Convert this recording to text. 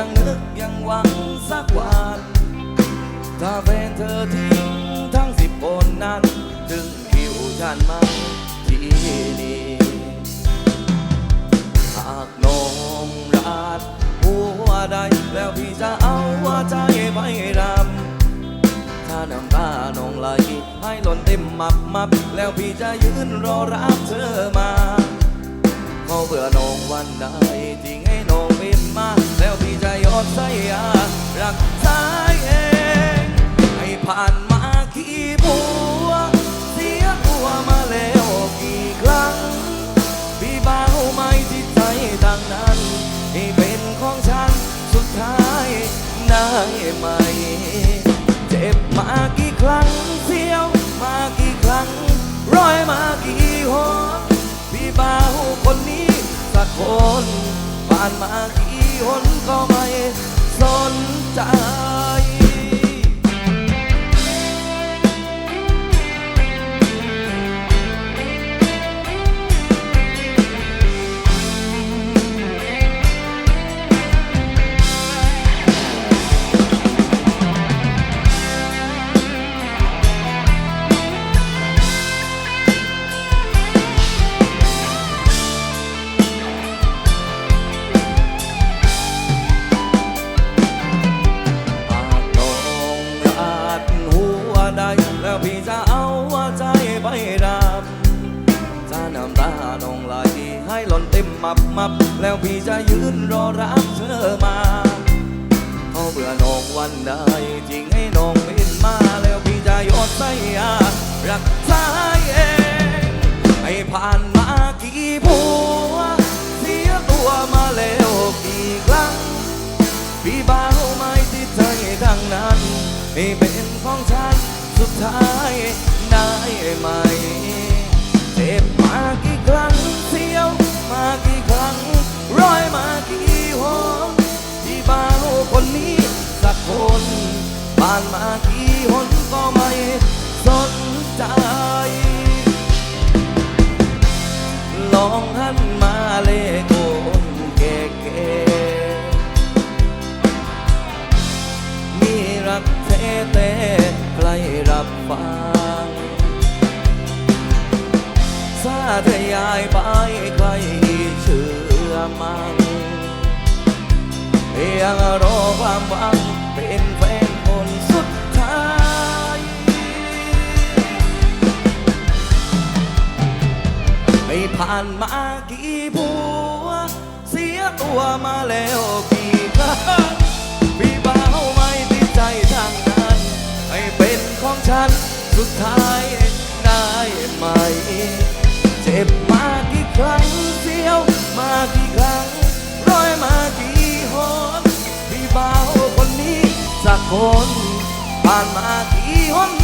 ยังนึกยังหวังสักวัน ถ้าแฟนเธอทิ้งทั้งสิบคนนั้น ถึงคิวฉันมาที่นี่หากน้องรักหัวใดแล้วพี่จะเอาหัวใจไปรำถ้าน้ำตาน้องไหลให้หล่นเต็มมับมับ แล้วพี่จะยืนรอรับเธอมา เขอเบื่อน้องวันใดที่ให้ ดใส่อารักษาเอง ให้ผ่านมากี่บัว เสียตัวมาแล้วกี่ครั้งพี่เบาไม่จิตใจดังนั้นให้เป็นของฉันสุดท้ายได้ไหม เจ็บมากี่ครั้งเสียวมากี่ครั้ง ร้อยมากี่หนพี่เบาคนนี้สักคนผ่านมากี่ หนก็ไม่สน ใด แล้วพี่จะเอาหัวใจไปรำถ้าน้ำตาน้องไหลให้หล่นเต็มมับมับ แล้วพี่จะยืนรอรับเธอมาเขาเบื่อน้องวันใดจริงให้น้องบินมา แล้วพี่จะยอดใส่อารักษาเองให้ผ่านมากี่ผัวเสียตัวมาแล้วกี่ครั้งพี่เบาไม่ติดใจดังนั้นให้เป็นของฉัน สุดท้ายได้ไหม เจ็บมากี่ครั้งเสียวมากี่ครั้ง ร้อยมากี่หนพี่เบานคนนี้สักคนผ่านมากี่หนก็ไม่สนใจ ลองหันมาเลโกนเก๋ๆมีรักเทเตใครรับ ฟังสาธยายไปใครเชื่อมังยังรอความหวังเป็นแฟนคนสุดท้ายไม่ผ่านมากี่ผัว เสียตัวมาแล้วกี่ ของฉัน สุดท้ายได้ไหม เจ็บมากี่ครั้งเสียว มากี่ครั้ง ร้อยมากี่หนพี่เบาคนนี้สักคนผ่านมากี่หนก็ไม่สน